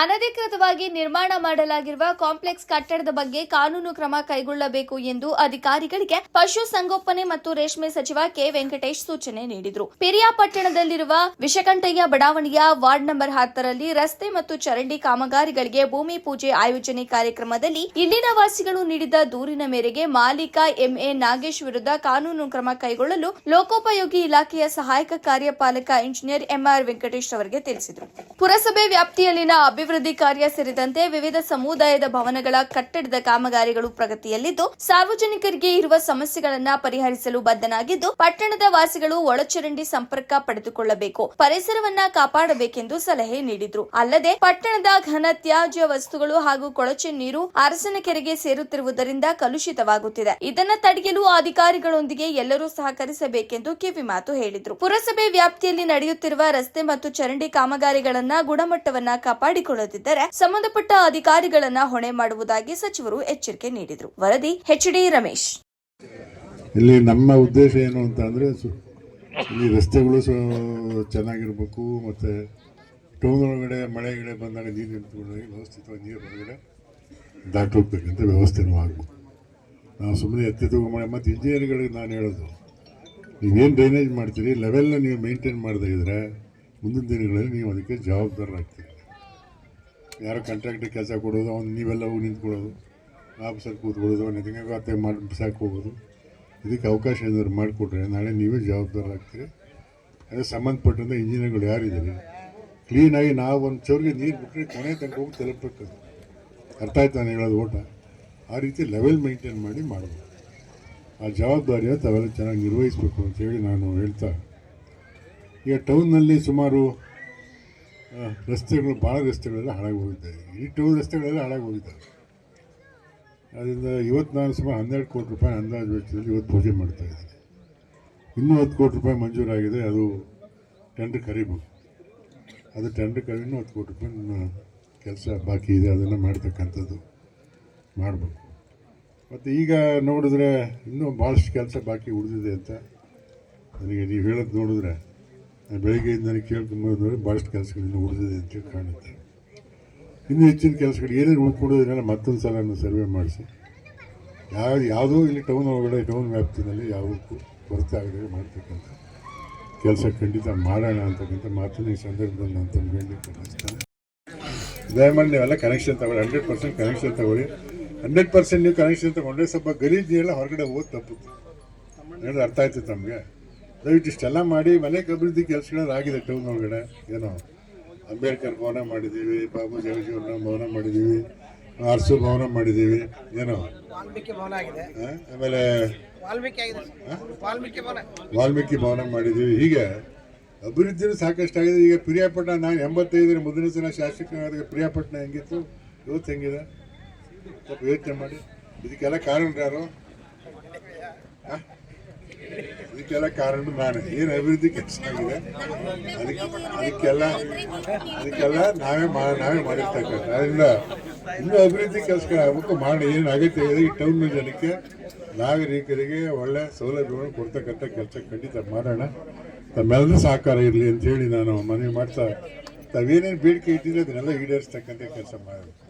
ಅನಧಿಕೃತವಾಗಿ ನಿರ್ಮಾಣ ಮಾಡಲಾಗಿರುವ ಕಾಂಪ್ಲೆಕ್ಸ್ ಕಟ್ಟಡದ ಬಗ್ಗೆ ಕಾನೂನು ಕ್ರಮ ಕೈಗೊಳ್ಳಬೇಕು ಎಂದು ಅಧಿಕಾರಿಗಳಿಗೆ ಪಶುಸಂಗೋಪನೆ ಮತ್ತು ರೇಷ್ಮೆ ಸಚಿವ ಕೆ ವೆಂಕಟೇಶ್ ಸೂಚನೆ ನೀಡಿದರು. ಪಿರಿಯಾಪಟ್ಟಣದಲ್ಲಿರುವ ವಿಷಕಂಠಯ್ಯ ಬಡಾವಣೆಯ ವಾರ್ಡ್ ನಂಬರ್ ಹತ್ತರಲ್ಲಿ ರಸ್ತೆ ಮತ್ತು ಚರಂಡಿ ಕಾಮಗಾರಿಗಳಿಗೆ ಭೂಮಿ ಪೂಜೆ ಆಯೋಜನೆ ಕಾರ್ಯಕ್ರಮದಲ್ಲಿ ಇಲ್ಲಿನ ವಾಸಿಗಳು ನೀಡಿದ ದೂರಿನ ಮೇರೆಗೆ ಮಾಲೀಕ ಎಂಎ ನಾಗೇಶ್ ವಿರುದ್ಧ ಕಾನೂನು ಕ್ರಮ ಕೈಗೊಳ್ಳಲು ಲೋಕೋಪಯೋಗಿ ಇಲಾಖೆಯ ಸಹಾಯಕ ಕಾರ್ಯಪಾಲಕ ಇಂಜಿನಿಯರ್ ಎಂಆರ್ ವೆಂಕಟೇಶ್ ಅವರಿಗೆ ತಿಳಿಸಿದರು. ಪುರಸಭೆ ವ್ಯಾಪ್ತಿಯಲ್ಲಿನ ಅಭಿವೃದ್ಧಿ ಕಾರ್ಯ ಸೇರಿದಂತೆ ವಿವಿಧ ಸಮುದಾಯದ ಭವನಗಳ ಕಟ್ಟಡದ ಕಾಮಗಾರಿಗಳು ಪ್ರಗತಿಯಲ್ಲಿದ್ದು, ಸಾರ್ವಜನಿಕರಿಗೆ ಇರುವ ಸಮಸ್ಯೆಗಳನ್ನ ಪರಿಹರಿಸಲು ಬದ್ಧನಾಗಿದ್ದು, ಪಟ್ಟಣದ ವಾಸಿಗಳು ಒಳಚರಂಡಿ ಸಂಪರ್ಕ ಪಡೆದುಕೊಳ್ಳಬೇಕು, ಪರಿಸರವನ್ನ ಕಾಪಾಡಬೇಕೆಂದು ಸಲಹೆ ನೀಡಿದ್ರು. ಅಲ್ಲದೆ, ಪಟ್ಟಣದ ಘನ ತ್ಯಾಜ್ಯ ವಸ್ತುಗಳು ಹಾಗೂ ಕೊಳಚೆ ನೀರು ಅರಸನ ಕೆರೆಗೆ ಸೇರುತ್ತಿರುವುದರಿಂದ ಕಲುಷಿತವಾಗುತ್ತಿದೆ. ಇದನ್ನ ತಡೆಯಲು ಅಧಿಕಾರಿಗಳೊಂದಿಗೆ ಎಲ್ಲರೂ ಸಹಕರಿಸಬೇಕೆಂದು ಕಿವಿಮಾತು ಹೇಳಿದ್ರು. ಪುರಸಭೆ ವ್ಯಾಪ್ತಿಯಲ್ಲಿ ನಡೆಯುತ್ತಿರುವ ರಸ್ತೆ ಮತ್ತು ಚರಂಡಿ ಕಾಮಗಾರಿಗಳನ್ನ ಗುಣಮಟ್ಟವನ್ನ ಕಾಪಾಡಿಕೊಳ್ಳದಿದ್ದರೆ ಸಂಬಂಧಪಟ್ಟ ಅಧಿಕಾರಿಗಳನ್ನ ಹೊಣೆ ಮಾಡುವುದಾಗಿ ಸಚಿವರು ಎಚ್ಚರಿಕೆ ನೀಡಿದರು. ವರದಿ ಎಚ್ಡಿ ರಮೇಶ್. ಇಲ್ಲಿ ನಮ್ಮ ಉದ್ದೇಶ ಏನು ಅಂತ ಅಂದರೆ ಇಲ್ಲಿ ರಸ್ತೆಗಳು ಚೆನ್ನಾಗಿರ್ಬೇಕು ಮತ್ತು ಟೌನ್ ಒಳಗಡೆ ಮಳೆ ಗಿಡ ಬಂದಾಗ ನೀರು ನಿಂತ್ಕೊಂಡಾಗ ವ್ಯವಸ್ಥಿತವಾಗಿ ನೀರು ಹೊರಗಡೆ ದಾಟಿ ಹೋಗ್ಬೇಕಂತ ವ್ಯವಸ್ಥೆನೂ ಆಗಬೇಕು ನಾವು ಸುಮ್ಮನೆ ಎತ್ತಿ ತಗೊಂಡು ಮತ್ತು ಇಂಜಿನಿಯರ್ಗಳಿಗೆ ನಾನು ಹೇಳೋದು, ನೀವೇನು ಡ್ರೈನೇಜ್ ಮಾಡ್ತೀರಿ? ಲೆವೆಲ್ನ ನೀವು ಮೇಂಟೈನ್ ಇದ್ದರೆ ಮುಂದಿನ ದಿನಗಳಲ್ಲಿ ನೀವು ಅದಕ್ಕೆ ಜವಾಬ್ದಾರರಾಗ್ತೀರಿ. ಯಾರೋ ಕಾಂಟ್ರಾಕ್ಟ್ರಿಗೆ ಕೆಲಸ ಕೊಡೋದು, ಅವ್ನು ನೀವೆಲ್ಲ ಹೋಗಿ ನಿಂತ್ಕೊಳ್ಳೋದು. ಆಫೀಸರ್ ಕೂತ್ಕೊಳ್ಳೋದು, ಅವ್ನು ಅತ್ತೆ ಮಾಡಿ ಹೋಗೋದು. ಇದಕ್ಕೆ ಅವಕಾಶ ಏನಾದ್ರು ಮಾಡಿಕೊಟ್ರೆ ನಾಳೆ ನೀವೇ ಜವಾಬ್ದಾರರಾಗ್ತೀರಿ ಅದೇ ಸಂಬಂಧಪಟ್ಟಂಥ ಇಂಜಿನಿಯರ್ಗಳು ಯಾರಿದ್ದಾರೆ? ಕ್ಲೀನಾಗಿ ನಾವು ಒಂದು ಚೌರಿಗೆ ನೀರು ಬಿಟ್ಟರೆ ಕೊನೆ ತನಕ ಹೋಗಿ ತಲುಪಬೇಕು ಅರ್ಥ ಆಯ್ತು ನಾನು ಹೇಳೋದು ಓಟ? ಆ ರೀತಿ ಲೆವೆಲ್ ಮೇಂಟೈನ್ ಮಾಡಿ ಮಾಡಬೇಕು ಆ ಜವಾಬ್ದಾರಿಯ ತಾವೆಲ್ಲ ಚೆನ್ನಾಗಿ ನಿರ್ವಹಿಸಬೇಕು ಅಂತೇಳಿ ನಾನು ಹೇಳ್ತಾ. ಈಗ ಟೌನ್ನಲ್ಲಿ ಸುಮಾರು ರಸ್ತೆಗಳು ಭಾಳ ರಸ್ತೆಗಳೆಲ್ಲ ಹಾಳಾಗಿ ಹೋಗಿದ್ದಾವೆ ಈ ರಸ್ತೆಗಳೆಲ್ಲ ಹಾಳಾಗಿ ಹೋಗಿದ್ದಾವೆ ಅದರಿಂದ ಇವತ್ತು ನಾನು ಸುಮಾರು ಹನ್ನೆರಡು ಕೋಟಿ ರೂಪಾಯಿ ಅಂದಾಜು ವೆಚ್ಚದಲ್ಲಿ ಇವತ್ತು ಪೂಜೆ ಮಾಡ್ತಾ ಇದ್ದೀನಿ. ಇನ್ನೂ ಹತ್ತು ಕೋಟಿ ರೂಪಾಯಿ ಮಂಜೂರಾಗಿದೆ. ಅದು ಟೆಂಡರ್ ಕರಿಬೇಕು ಅದು ಟೆಂಡರ್ ಕರಿ ಇನ್ನೂ ಹತ್ತು ಕೋಟಿ ರೂಪಾಯಿ ಕೆಲಸ ಬಾಕಿ ಇದೆ. ಅದನ್ನು ಮಾಡ್ತಕ್ಕಂಥದ್ದು ಮಾಡಬೇಕು. ಮತ್ತು ಈಗ ನೋಡಿದ್ರೆ ಇನ್ನೂ ಭಾಳಷ್ಟು ಕೆಲಸ ಬಾಕಿ ಉಳಿದಿದೆ ಅಂತ ನನಗೆ ನೀವು ಹೇಳೋದು ನೋಡಿದ್ರೆ ನಾನು ಬೆಳಿಗ್ಗೆಯಿಂದ ನನಗೆ ಕೇಳ್ಕೊಂಡು ನೋಡಿದ್ರೆ ಭಾಳಷ್ಟು ಕೆಲಸಗಳು ಇನ್ನೂ ಉಳಿದಿದೆ ಅಂತೇಳಿ ಕಾಣುತ್ತೆ. ಇನ್ನೂ ಹೆಚ್ಚಿನ ಕೆಲಸಗಳು ಏನೇನು ಉಳ್ಕೊಡೋದ್ರಲ್ಲ ಮತ್ತೊಂದು ಸಲ ಸರ್ವೆ ಮಾಡಿಸಿ. ಯಾವ ಯಾವುದೋ ಇಲ್ಲಿ ಟೌನ್ ಒಳಗಡೆ ಟೌನ್ ವ್ಯಾಪ್ತಿನಲ್ಲಿ ಯಾವುದಕ್ಕೂ ಕೊರತೆ ಆಗದೆ ಮಾಡ್ತಕ್ಕಂಥ ಕೆಲಸ ಖಂಡಿತ ಮಾಡೋಣ ಅಂತಕ್ಕಂಥ ಮಾತನ್ನು ಈ ಸಂದರ್ಭದಲ್ಲಿ ನಾನು ಹೇಳಲಿಕ್ಕೆ ಬಯಸ್ತೇನೆ. ದಯಮಾಡಿ ನೀವೆಲ್ಲ ಕನೆಕ್ಷನ್ ತಗೊಳ್ಳಿ ಹಂಡ್ರೆಡ್ ಪರ್ಸೆಂಟ್ ಕನೆಕ್ಷನ್ ತಗೊಳ್ಳಿ. ಹಂಡ್ರೆಡ್ ಪರ್ಸೆಂಟ್ ನೀವು ಕನೆಕ್ಷನ್ ತಗೊಂಡ್ರೆ ಸ್ವಲ್ಪ ಗಲೀಜು ನೀರೆಲ್ಲ ಹೊರಗಡೆ ಹೋಗಿ ತಪ್ಪುತ್ತೆ. ಅರ್ಥ ಆಯ್ತು ತಮಗೆ? ದಯವಿಟ್ಟು ಇಷ್ಟೆಲ್ಲ ಮಾಡಿ ಮನೆ ಅಭಿವೃದ್ಧಿ ಕೆಲಸಗಳಾಗಿದೆ ಟೌನ್ ಒಳಗಡೆ. ಏನೋ ಅಂಬೇಡ್ಕರ್ ಭವನ ಮಾಡಿದ್ದೀವಿ ಬಾಬು ಜಗಜೀವನ ಭವನ ಮಾಡಿದ್ದೀವಿ ಅರಸು ಭವನ ಮಾಡಿದ್ದೀವಿ ಏನೋ. ವಾಲ್ಮೀಕಿ ಭವನ ಆಗಿದೆ. ಆಮೇಲೆ ವಾಲ್ಮೀಕಿ ಭವನ. ಮಾಡಿದ್ದೀವಿ. ಹೀಗೆ ಅಭಿವೃದ್ಧಿನೂ ಸಾಕಷ್ಟು ಆಗಿದೆ. ಈಗ ಪ್ರಿಯಾಪಟ್ಟಣ ನಾನು ಎಂಬತ್ತೈದರ ಮೊದಲನೇ ಸಲ ಶಾಸಕರಾದಾಗ ಪ್ರಿಯಾಪಟ್ಟಣ ಹೆಂಗಿತ್ತು? ಇವತ್ತು ಹೆಂಗಿದೆ? ಸ್ವಲ್ಪ ಯೋಚನೆ ಮಾಡಿ. ಇದಕ್ಕೆಲ್ಲ ಕಾರಣ ಯಾರು? ಇದಕ್ಕೆಲ್ಲ ಕಾರಣ ನಾನು. ಏನು ಅಭಿವೃದ್ಧಿ ಕೆಲಸ ಆಗಿದೆ ಅದಕ್ಕೆ, ಅದಕ್ಕೆಲ್ಲ ಅದಕ್ಕೆಲ್ಲ ನಾವೇ ನಾವೇ ಮಾಡಿರ್ತಕ್ಕಂಥ. ಅದರಿಂದ ಇನ್ನೂ ಅಭಿವೃದ್ಧಿ ಕೆಲಸಗಳಾಗಬೇಕು ಮಾಡಿ ಏನು ಅಗತ್ಯ ಇದೆ ಈ ಟೌನ್ ಜನಕ್ಕೆ, ನಾಗರಿಕರಿಗೆ ಒಳ್ಳೆ ಸೌಲಭ್ಯಗಳನ್ನು ಕೊಡ್ತಕ್ಕಂಥ ಕೆಲಸ ಖಂಡಿತ ಮಾಡೋಣ. ತಮ್ಮೆಲ್ಲರೂ ಸಹಕಾರ ಇರಲಿ ಅಂತ ಹೇಳಿ ನಾನು ಮನವಿ ಮಾಡ್ತಾ, ತಾವೇನೇನು ಬೇಡಿಕೆ ಇಟ್ಟಿದ್ರೆ ಅದನ್ನೆಲ್ಲ ಈಡೇರಿಸ್ತಕ್ಕಂಥ ಕೆಲಸ ಮಾಡಬೇಕು